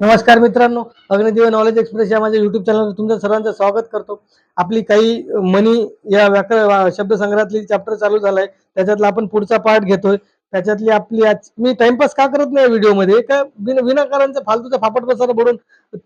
नमस्कार मित्रांनो Agnidev knowledge express या माझ्या युट्यूब चॅनलवर तुमचं सर्वांचं स्वागत करतो. आपली काही मनी या व्याकरण शब्दसंग्रहातली चॅप्टर चालू झालाय. त्याच्यातला आपण पुढचा पार्ट घेतोय. त्याच्यातली आपली आज मी टाइमपास का करत नाही व्हिडिओमध्ये का बिन विनाकारांचा फालतूचा फापट बसायला बोलून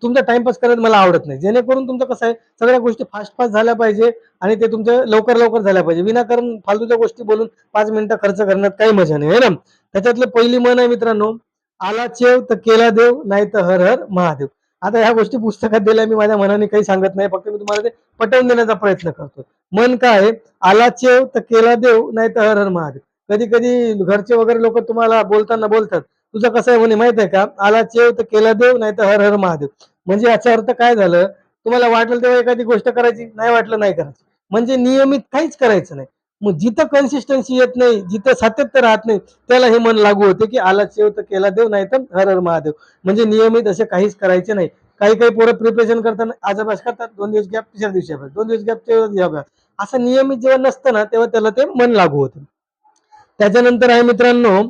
तुमचा टाइमपास करत मला आवडत नाही. जेणेकरून तुमचं कसं आहे सगळ्या गोष्टी फास्ट फास्ट झाल्या पाहिजे आणि ते तुमच्या लवकर लवकर झाल्या पाहिजे. विनाकारण फालतूच्या गोष्टी बोलून पाच मिनिटं खर्च करण्यात काही मजा नाही है ना? त्याच्यातलं पहिली मन आहे मित्रांनो आला चेव तर केला देव नाही तर हर हर महादेव. आता ह्या गोष्टी पुस्तकात दिल्या मी माझ्या मनाने काही सांगत नाही फक्त मी तुम्हाला ते पटवून देण्याचा प्रयत्न करतो मन काय आहे? आला चेव तर केला देव नाही तर हर हर महादेव. कधी कधी घरचे वगैरे लोक तुम्हाला बोलताना बोलतात तुझं कसं आहे? म्हणे माहीत आहे का? आला चेव तर केला देव नाही तर हर हर महादेव. म्हणजे याचा अर्थ काय झालं? तुम्हाला वाटलं तेव्हा एखादी गोष्ट करायची? नाही वाटलं नाही करायची. म्हणजे नियमित काहीच करायचं नाही. मग जिथं कन्सिस्टन्सी येत नाही जिथं सातत्य राहत नाही त्याला हे मन लागू होते की आला शेव तर केला देव नाही तर हर हर महादेव. म्हणजे नियमित असे काहीच करायचे नाही. काही काही पोरं प्रिपरेशन करताना आज अभ्यास करतात दोन दिवस गॅप तिसऱ्या दिवशी अभ्यास दोन दिवस गॅप तेव्हा अभ्यास. असं नियमित जेव्हा नसतं ना तेव्हा त्याला ते मन लागू होतं. त्याच्यानंतर आहे मित्रांनो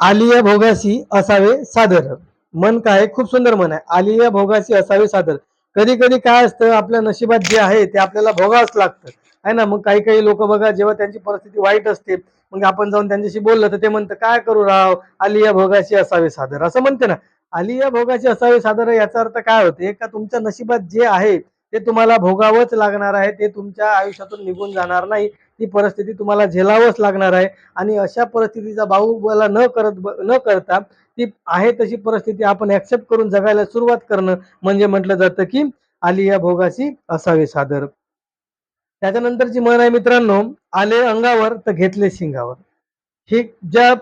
आलिया भोगासी असावे सादर. मन काय आहे? खूप सुंदर मन आहे. आलिया भोगासी असावे सादर. कधी कधी काय असतं आपल्या नशिबात जे आहे ते आपल्याला भोगावंच लागतं. आहे ना? मग काही काही लोक बघा जेव्हा त्यांची परिस्थिती वाईट असते मग आपण जाऊन त्यांच्याशी बोललं तर ते म्हणतं काय करू राव? आलिया भोगाशी असावे सादर. असं म्हणते ना. आलिया भोगाशी असावे सादर याचा अर्थ काय होते? का तुमच्या नशिबात जे आहे ते तुम्हाला भोगावंच लागणार आहे ते तुमच्या आयुष्यातून निघून जाणार नाही. ती परिस्थिती तुम्हाला झेलावंच लागणार आहे. आणि अशा परिस्थितीचा बाहुबला न करत न करता ती आहे तशी परिस्थिती आपण ऍक्सेप्ट करून जगायला सुरुवात करणं म्हणजे म्हटलं जातं की आलिया भोगाशी असावे सादर. त्याच्यानंतरची म्हण आहे मित्रांनो आले अंगावर तर घेतले शिंगावर. हे ज्या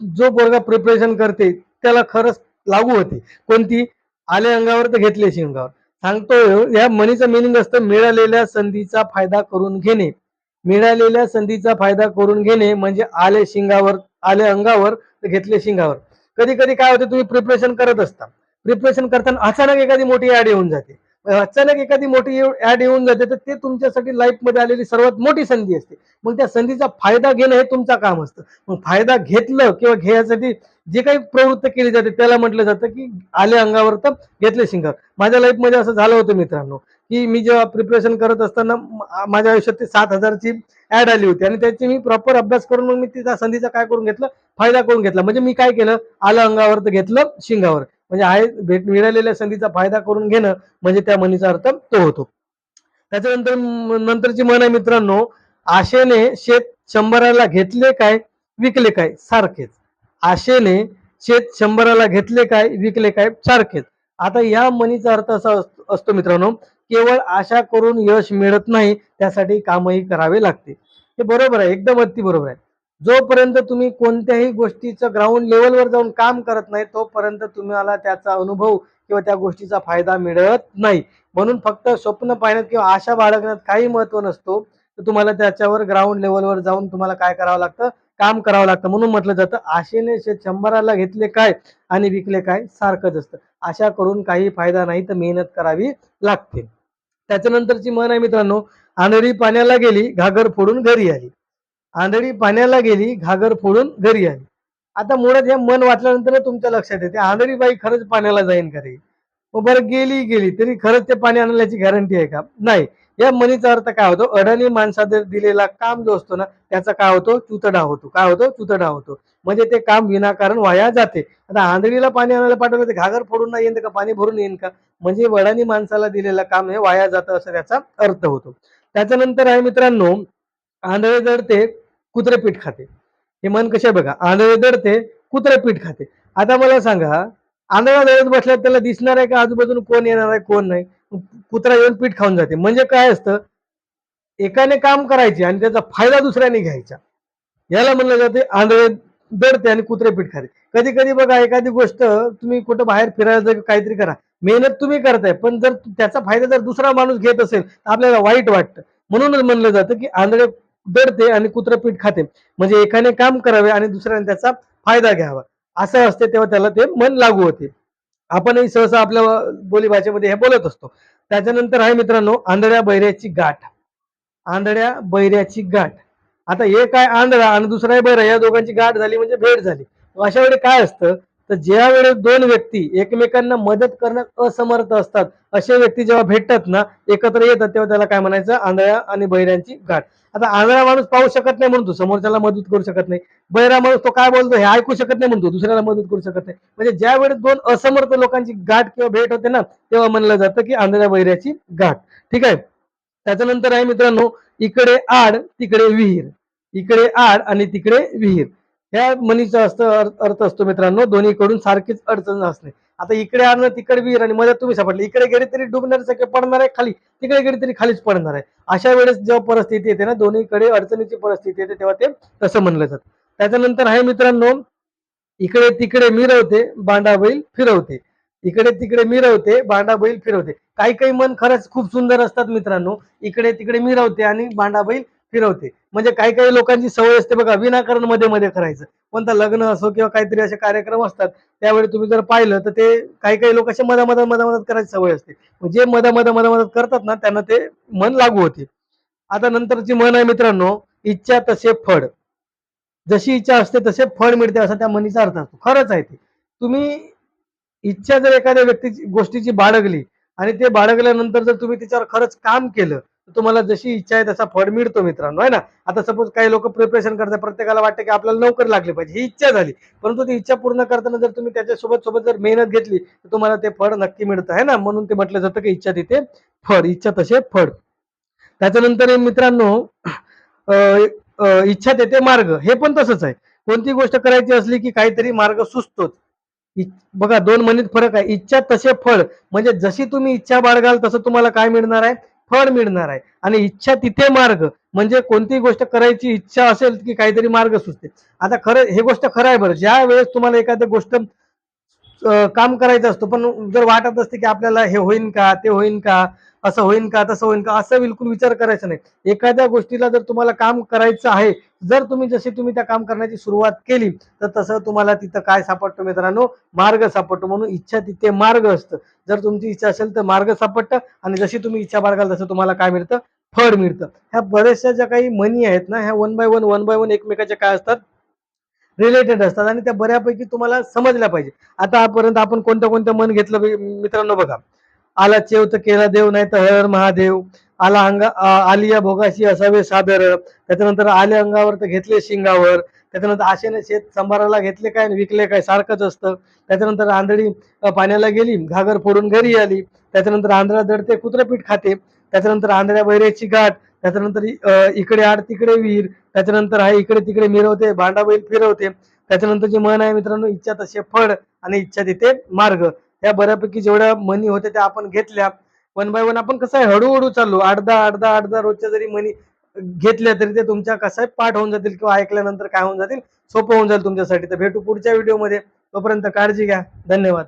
जो पोरगा प्रिपरेशन करते त्याला खरंच लागू होते. कोणती? आले अंगावर तर घेतले शिंगावर. सांगतो या म्हणीचं मिनिंग असतं मिळालेल्या संधीचा फायदा करून घेणे. मिळालेल्या संधीचा फायदा करून घेणे म्हणजे आले शिंगावर आले अंगावर तर घेतले शिंगावर. कधी कधी काय होते तुम्ही प्रिपरेशन करत असता. प्रिपरेशन करताना अचानक एखादी मोठी ऍड येऊन जाते. अचानक एखादी मोठी ऍड येऊन जाते तर ते तुमच्यासाठी लाईफमध्ये आलेली सर्वात मोठी संधी असते. मग त्या संधीचा फायदा घेणं हे तुमचं काम असतं. मग फायदा घेतलं किंवा घ्यायसाठी जे काही प्रवृत्त केली जाते त्याला म्हटलं जातं की आले अंगावर तर घेतले शिंगावर. माझ्या लाईफमध्ये असं झालं होतं मित्रांनो की मी जेव्हा प्रिपरेशन करत असताना माझ्या आयुष्यात ते सात हजारची ऍड आली होती. आणि त्याची मी प्रॉपर अभ्यास करून मग मी तिचा संधीचा काय करून घेतलं? फायदा करून घेतला. म्हणजे मी काय केलं? आलं अंगावर तर घेतलं शिंगावर. म्हणजे आहे भेट मिळालेल्या संधीचा फायदा करून घेणं म्हणजे त्या म्हणीचा अर्थ तो होतो. त्याच्यानंतर नंतरची म्हण आहे मित्रांनो आशेने शेत शंभराला घेतले काय विकले काय सारखेच. आशेने शेत शंभराला घेतले काय विकले काय सारखेच. आता या म्हणीचा अर्थ असा अस- असतो मित्रांनो केवळ आशा करून यश मिळत नाही त्यासाठी कामही करावे लागते. हे बरोबर आहे एकदम अगदी बरोबर आहे. जोपर्यंत तुम्ही कोणत्याही गोष्टीचं ग्राउंड लेवलवर जाऊन काम करत नाही तोपर्यंत तुम्हाला त्याचा अनुभव किंवा त्या गोष्टीचा फायदा मिळत नाही. म्हणून फक्त स्वप्न पाहण्यात किंवा आशा बाळगण्यात काही महत्त्व नसतो. तर तुम्हाला त्याच्यावर ग्राउंड लेवलवर जाऊन तुम्हाला काय करावं लागतं? काम करावं लागतं. म्हणून म्हटलं जातं आशेने शंभराला घेतले काय आणि विकले काय सारखंच असतं. आशा करून काही फायदा नाही तर मेहनत करावी लागते. त्याच्यानंतरची मन आहे मित्रांनो आनरी पाण्याला गेली घागर फोडून घरी आली. आंधळी पाण्याला गेली घागर फोडून घरी आली. आता मुळात हे मन वाचल्यानंतर तुमच्या लक्षात येते. आंधळी बाई खरंच पाण्याला जाईन घरी मग बरं गेली गेली तरी खरंच ते पाणी आणण्याची गॅरंटी आहे का? नाही. या मनीचा अर्थ काय होतो? अडाणी माणसाने दिलेला काम जो असतो ना त्याचा काय होतो? चुतडा होतो. काय होतो? चुतडा होतो. म्हणजे ते काम विनाकारण वाया जाते. आता आंधळीला पाणी आणायला पाठवलं ते घागर फोडून नाही येईन का पाणी भरून येईन का? म्हणजे वडानी माणसाला दिलेलं काम हे वाया जातं असं त्याचा अर्थ होतो. त्याच्यानंतर आहे मित्रांनो आंधळे जर ते कुत्रे पीठ खाते. हे मन कसे बघा आंधळे दडते कुत्रे पीठ खाते. आता मला सांगा आंधळा दळत बसल्या त्याला दिसणार आहे का? आजूबाजूला कोण येणार आहे कोण नाही? कुत्रा येऊन पीठ खाऊन जाते. म्हणजे काय असतं एकाने काम करायचे आणि त्याचा फायदा दुसऱ्याने घ्यायचा. याला म्हणलं जाते आंधळे दडते आणि कुत्रे पीठ खाते. कधी कधी बघा एखादी गोष्ट तुम्ही कुठं बाहेर फिरायला जा काहीतरी करा. मेहनत तुम्ही करताय पण जर त्याचा फायदा जर दुसरा माणूस घेत असेल तर आपल्याला वाईट वाटतं. म्हणूनच म्हणलं जातं की आंधळे दडते आणि कुत्र पीठ खाते. म्हणजे एकाने काम करावे आणि दुसऱ्याने त्याचा फायदा घ्यावा. असं असते तेव्हा त्याला ते मन लागू होते. आपणही सहसा आपल्या बोलीभाषेमध्ये हे बोलत असतो. त्याच्यानंतर आहे मित्रांनो आंधळ्या बैऱ्याची गाठ. आंधळ्या बैऱ्याची गाठ. आता एक आहे आंधळा आणि दुसरा आहे बैरा या दोघांची गाठ झाली म्हणजे भेट झाली. अशा वेळी काय असतं? तर ज्या वेळेस दोन व्यक्ती एकमेकांना मदत करण्यात असमर्थ असतात असे व्यक्ती जेव्हा भेटतात ना एकत्र येतात तेव्हा त्याला काय म्हणायचं? आंधळ्या आणि बैऱ्यांची गाठ. आता आंधळा माणूस पाहू शकत नाही म्हणून समोरच्याला मदत करू शकत नाही. बहिरा माणूस तो काय बोलतो हे ऐकू शकत नाही म्हणतो दुसऱ्याला मदत करू शकत नाही. म्हणजे ज्या वेळेस दोन असमर्थ लोकांची गाठ किंवा भेट होते ना तेव्हा म्हणलं जातं की आंधळ्या बहिऱ्याची गाठ. ठीक आहे? त्याच्यानंतर आहे मित्रांनो इकडे आड तिकडे विहीर. इकडे आड आणि तिकडे विहीर. ह्या म्हणीचा असतं अर्थ असतो मित्रांनो दोन्हीकडून सारखीच अडचण असणे आता इकडे आणलं तिकडे विहीर आणि मध्ये तुम्ही सापडले. इकडे गेले तरी डुबणार सगळे पडणार आहे खाली. तिकडे गेले तरी खालीच पडणार आहे. अशा वेळेस जेव्हा परिस्थिती येते ना दोन्हीकडे अडचणीची परिस्थिती येते तेव्हा ते तसं म्हणलं जातं. त्याच्यानंतर आहे मित्रांनो इकडे तिकडे मिरवते बांडा बैल फिरवते. इकडे तिकडे मिरवते बांडा बैल फिरवते. काही काही मन खरंच खूप सुंदर असतात मित्रांनो. इकडे तिकडे मिरवते आणि बांडा बैल फिरवते. म्हणजे काही काही लोकांची सवय असते बघा विनाकारणमध्ये मध्ये करायचं. कोणता लग्न असो किंवा काहीतरी असे कार्यक्रम असतात त्यावेळी तुम्ही जर पाहिलं तर ते काही काही लोक असे मधा मधा मधा मदत करायची सवय असते. जे मधा मधा मधा मदत करतात ना त्यांना ते मन लागू होते. आता नंतरची मन आहे मित्रांनो इच्छा तसे फळ. जशी इच्छा असते तसे फळ मिळते असा त्या मनीचा अर्थ असतो. खरंच आहे ते. तुम्ही इच्छा जर एखाद्या व्यक्तीची गोष्टीची बाळगली आणि ते बाळगल्यानंतर जर तुम्ही त्याच्यावर खरंच काम केलं तुम्हाला जशी इच्छा आहे तसा फळ मिळतो मित्रांनो आहे ना? आता सपोज काही लोक प्रिपरेशन करतात प्रत्येकाला वाटतं की आपल्याला लवकर लागली पाहिजे ही इच्छा झाली. परंतु ती इच्छा पूर्ण करताना जर तुम्ही त्याच्यासोबत सोबत जर मेहनत घेतली तर तुम्हाला ते फळ नक्की मिळतं आहे ना? म्हणून ते म्हटलं जातं की इच्छा तिथे फळ इच्छा तसे फळ. त्याच्यानंतर मित्रांनो अं, इच्छा तेथे मार्ग हे पण तसंच आहे. कोणती गोष्ट करायची असली की काहीतरी मार्ग सुचतोच. इ- बघा दोन म्हणीत फरक आहे. इच्छा तसे फळ म्हणजे जशी तुम्ही इच्छा बाळगाल तसं तुम्हाला काय मिळणार आहे? फळ मिळणार आहे. आणि इच्छा तिथे मार्ग म्हणजे कोणती गोष्ट करायची इच्छा असेल की काहीतरी मार्ग सुचते. आता खरं हे गोष्ट खरं आहे बरं. ज्या वेळेस तुम्हाला एखादी गोष्ट काम करायचं असतं पण जर वाटत असते की आपल्याला हे होईन का ते होईन का असं होईन का तसं होईन का असं बिलकुल विचार करायचा नाही. एखाद्या गोष्टीला जर तुम्हाला काम करायचं आहे जर तुम्ही जशी तुम्ही त्या काम करण्याची सुरुवात केली तर तसं तुम्हाला तिथं काय सापडतो मित्रांनो? मार्ग सापडतो. म्हणून इच्छा तिथे मार्ग असतं. जर तुमची इच्छा असेल तर मार्ग सापडतं आणि जशी तुम्ही इच्छा बाळगाल तसं तुम्हाला काय मिळतं? फळ मिळतं. ह्या बऱ्याचशा ज्या काही म्हणी आहेत ना ह्या one by one one by one एकमेकाच्या काय असतात? रिलेटेड असतात आणि त्या बऱ्यापैकी तुम्हाला समजल्या पाहिजे आतापर्यंत आपण कोणत्या कोणत्या मन घेतलं मित्रांनो बघा. आला चेव तर केला देव नाही तर हर महादेव. आला अंगा आलिया भोगाशी असावे सादर. त्याच्यानंतर आले अंगावर तर घेतले शिंगावर. त्याच्यानंतर आशेने शेत संभाराला घेतले काय विकले काय सारखंच असतं. त्याच्यानंतर आंधळी पाण्याला गेली घागर फोडून घरी आली. त्याच्यानंतर आंधळा दडते कुत्रपीठ खाते. त्याच्यानंतर आंधळ्या बैरेची गाठ. त्याच्यानंतर इकडे आड तिकडे विहीर. त्याच्यानंतर आहे इकडे तिकडे मिरवते भांडा बैल फिरवते. त्याच्यानंतर जे मन आहे मित्रांनो इच्छा तसे फळ आणि इच्छा तिथे मार्ग. या बऱ्यापैकी जेवढ्या मनी होत्या त्या आपण घेतल्या. वन बाय वन आपण कसं आहे हळूहळू चाललो. अर्धा अर्धा अर्धा रोजच्या जरी मनी घेतल्या तरी ते तुमच्या कसं आहे पाठ होऊन जातील किंवा ऐकल्यानंतर काय होऊन जातील सोपं होऊन जाईल तुमच्यासाठी. तर भेटू पुढच्या व्हिडिओमध्ये तोपर्यंत काळजी घ्या. धन्यवाद.